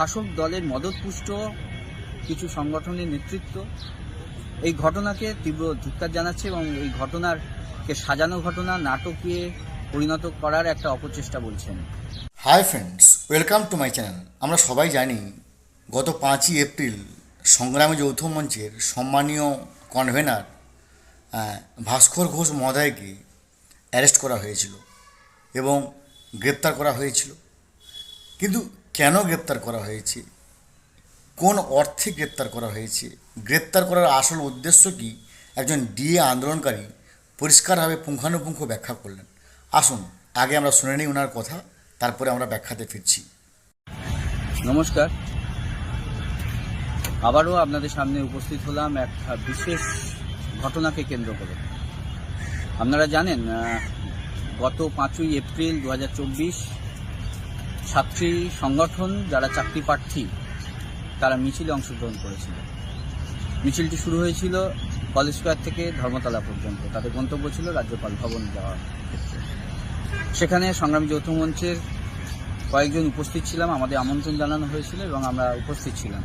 শাসক দলের মদতপুষ্ট কিছু সংগঠনের নেতৃত্ব। এই ঘটনাকে তীব্র ধিক্কার জানাচ্ছে এবং এই ঘটনার কে সাজানো ঘটনা নাটকে পরিণত করার একটা অপচেষ্টা বলছেন। Hi friends welcome to my channel আমরা সবাই জানি গত পাঁচই এপ্রিল সংগ্রামী যৌথ মঞ্চের সম্মানীয় কনভেনার ভাস্কর ঘোষ মহোদয়কে অ্যারেস্ট করা হয়েছিল এবং গ্রেপ্তার করা হয়েছিল। কিন্তু কেন গ্রেপ্তার করা হয়েছে? কোন অর্থে গ্রেপ্তার করা হয়েছে? গ্রেপ্তার করার আসল উদ্দেশ্য কি? একজন ডিএ আন্দোলনকারী পরিষ্কারভাবে পুঙ্খানুপুঙ্খ ব্যাখ্যা করলেন। আসুন, আগে আমরা শুনে নিই ওনার কথা, তারপরে আমরা ব্যাখ্যাতে ফিরছি। নমস্কার। আবারও আপনাদের সামনে উপস্থিত হলাম এক বিশেষ ঘটনাকে কেন্দ্র করে। আপনারা জানেন গত পাঁচই এপ্রিল দু হাজার চব্বিশ ছাত্রী সংগঠন যারা চাকরি প্রার্থী, তারা মিছিলে অংশগ্রহণ করেছিল। মিছিলটি শুরু হয়েছিল কলেজ স্কোয়ার থেকে ধর্মতলা পর্যন্ত। তাদের গন্তব্য ছিল রাজ্যপাল ভবন যাওয়ার সেখানে সংগ্রামী যৌথ মঞ্চের কয়েকজন উপস্থিত ছিলাম, আমাদের আমন্ত্রণ জানানো হয়েছিল এবং আমরা উপস্থিত ছিলাম।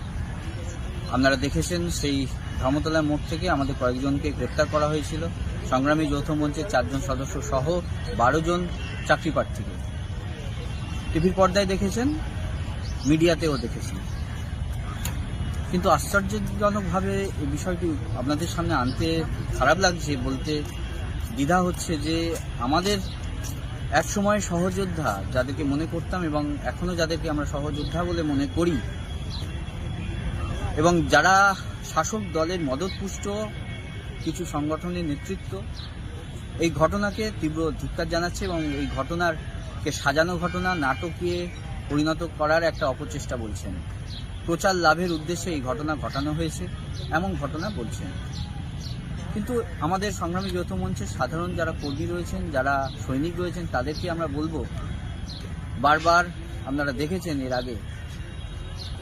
আপনারা দেখেছেন সেই ধর্মতলার মোড় থেকে আমাদের কয়েকজনকে গ্রেপ্তার করা হয়েছিল। সংগ্রামী যৌথ মঞ্চের চারজন সদস্য সহ বারো জন চাকরি প্রার্থীকে। টিভির পর্দায় দেখেছেন, মিডিয়াতেও দেখেছেন। কিন্তু আশ্চর্যজনকভাবে এই বিষয়টি আপনাদের সামনে আনতে খারাপ লাগছে, বলতে দ্বিধা হচ্ছে যে আমাদের এক সময় সহযোদ্ধা যাদেরকে মনে করতাম এবং এখনও যাদেরকে আমরা সহযোদ্ধা বলে মনে করি, এবং যারা শাসক দলের মদতপুষ্ট, কিছু সংগঠনের নেতৃত্ব, এই ঘটনাকে তীব্র ধিক্কার জানাচ্ছে এবং এই ঘটনার কে সাজানো ঘটনা নাটকে পরিণত করার একটা অপচেষ্টা বলছেন। প্রচার লাভের উদ্দেশ্যে এই ঘটনা ঘটানো হয়েছে, এমন ঘটনা বলছেন। কিন্তু আমাদের সংগ্রামী যৌথ মঞ্চের সাধারণ যারা কর্মী রয়েছেন, যারা সৈনিক রয়েছেন, তাদেরকে আমরা বলব, বারবার আপনারা দেখেছেন এর আগে,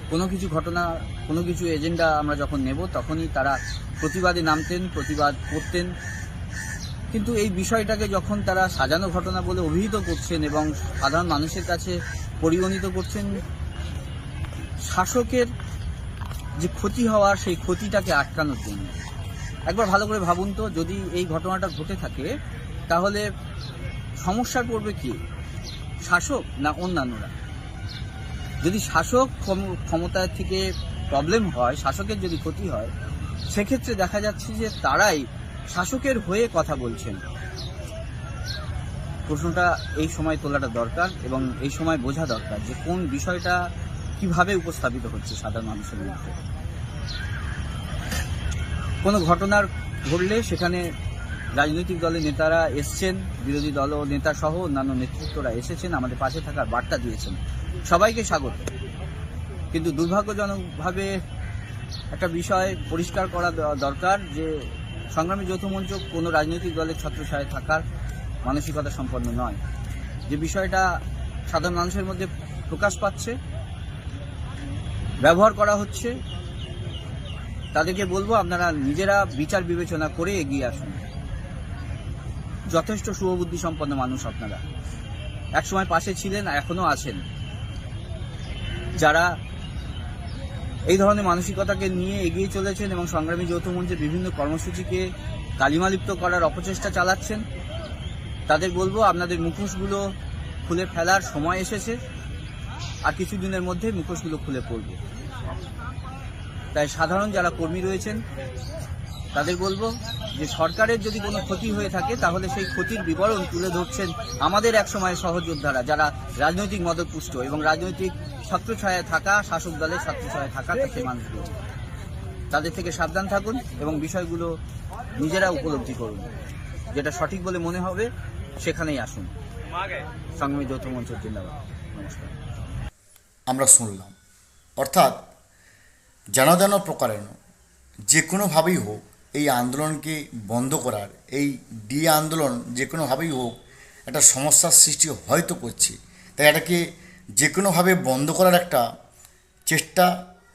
কোনো কিছু ঘটনা, কোনো কিছু এজেন্ডা আমরা যখন নেব, তখনই তারা প্রতিবাদে নামতেন, প্রতিবাদ করতেন। কিন্তু এই বিষয়টাকে যখন তারা সাজানো ঘটনা বলে অভিহিত করছেন এবং সাধারণ মানুষের কাছে পরিগণিত করছেন, শাসকের যে ক্ষতি হওয়ার সেই ক্ষতিটাকে আটকানোর জন্য। একবার ভালো করে ভাবুন তো, যদি এই ঘটনাটা ঘটে থাকে, তাহলে সমস্যায় পড়বে কি? শাসক না অন্যান্যরা? যদি শাসক ক্ষম- ক্ষমতার থেকে প্রবলেম হয়, শাসকের যদি ক্ষতি হয়, সেক্ষেত্রে দেখা যাচ্ছে যে তারাই শাসকের হয়ে কথা বলছেন। প্রশ্নটা এই সময় তোলাটা দরকার এবং এই সময় বোঝা দরকার যে কোন বিষয়টা কীভাবে উপস্থাপিত হচ্ছে সাধারণ মানুষের মধ্যে। কোনো ঘটনার ঘটলে সেখানে রাজনৈতিক দলের নেতারা এসছেন, বিরোধী দল ও নেতা সহ অন্যান্য নেতৃত্বরা এসেছেন, আমাদের পাশে থাকার বার্তা দিয়েছেন। সবাইকে স্বাগত। কিন্তু দুর্ভাগ্যজনকভাবে একটা বিষয় পরিষ্কার করা দরকার যে সংগ্রামী যৌথ মঞ্চ কোনো রাজনৈতিক দলের ছত্রছায়ায় থাকার মানসিকতা সম্পন্ন নয়। যে বিষয়টা সাধারণ মানুষের মধ্যে প্রকাশ পাচ্ছে, ব্যবহার করা হচ্ছে, তাদেরকে বলব আপনারা নিজেরা বিচার বিবেচনা করে এগিয়ে আসুন। যথেষ্ট শুভবুদ্ধি সম্পন্ন মানুষ আপনারা। একসময় পাশে ছিলেন এখনও আছেন। যারা এই ধরনের মানসিকতাকে নিয়ে এগিয়ে চলেছেন এবং সংগ্রামী যৌথ মঞ্চের বিভিন্ন কর্মসূচিকে কালিমালিপ্ত করার অপচেষ্টা চালাচ্ছেন। তাদের বলব, আপনাদের মুখোশগুলো খুলে ফেলার সময় এসেছে। আর কিছুদিনের মধ্যে মুখোশগুলো খুলে পড়বে। তাই সাধারণ যারা কর্মী রয়েছেন তাদের বলব যে সরকারের যদি কোনো ক্ষতি হয়ে থাকে, তাহলে সেই ক্ষতির বিবরণ তুলে ধরছেন আমাদের একসময় সহযোদ্ধারা যারা রাজনৈতিক মদতপুষ্ট এবং রাজনৈতিক ছত্রছায়ায় থাকা, শাসক দলের ছত্রছায়ায় থাকা সেই মানুষগুলো। তাদের থেকে সাবধান থাকুন এবং বিষয়গুলো নিজেরা উপলব্ধি করুন। যেটা সঠিক বলে মনে হবে, সেখানেই আসুন। সংগ্রামী যৌথ মঞ্চের জিন্দাবাদ। নমস্কার। আমরা শুনলাম। অর্থাৎ যেন যেন প্রকারেণ, যে কোনোভাবেই হোক এই আন্দোলনকে বন্ধ করার, এই ডিএ আন্দোলন যে কোনোভাবেই হোক, একটা সমস্যার সৃষ্টি হয়তো করছে। তাই এটাকে যে কোনোভাবে বন্ধ করার একটা চেষ্টা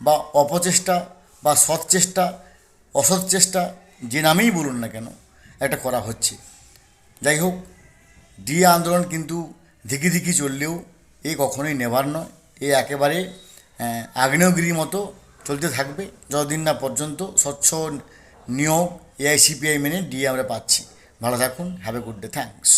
বা অপচেষ্টা বা সৎ চেষ্টা অসৎ চেষ্টা যে নামেই বলুন না কেন এটা করা হচ্ছে। যাই হোক ডিএ আন্দোলন কিন্তু ধিকি ধিকি চললেও এ কখনোই নেবার নয়। এ একেবারে আগ্নেয়গিরির মতো চলতে থাকবে। যতদিন না পর্যন্ত স্বচ্ছ নিয়োগ এআইসিপিআই মেনে ডিএ আমরা পাচ্ছি। ভালো থাকুন have a good day thanks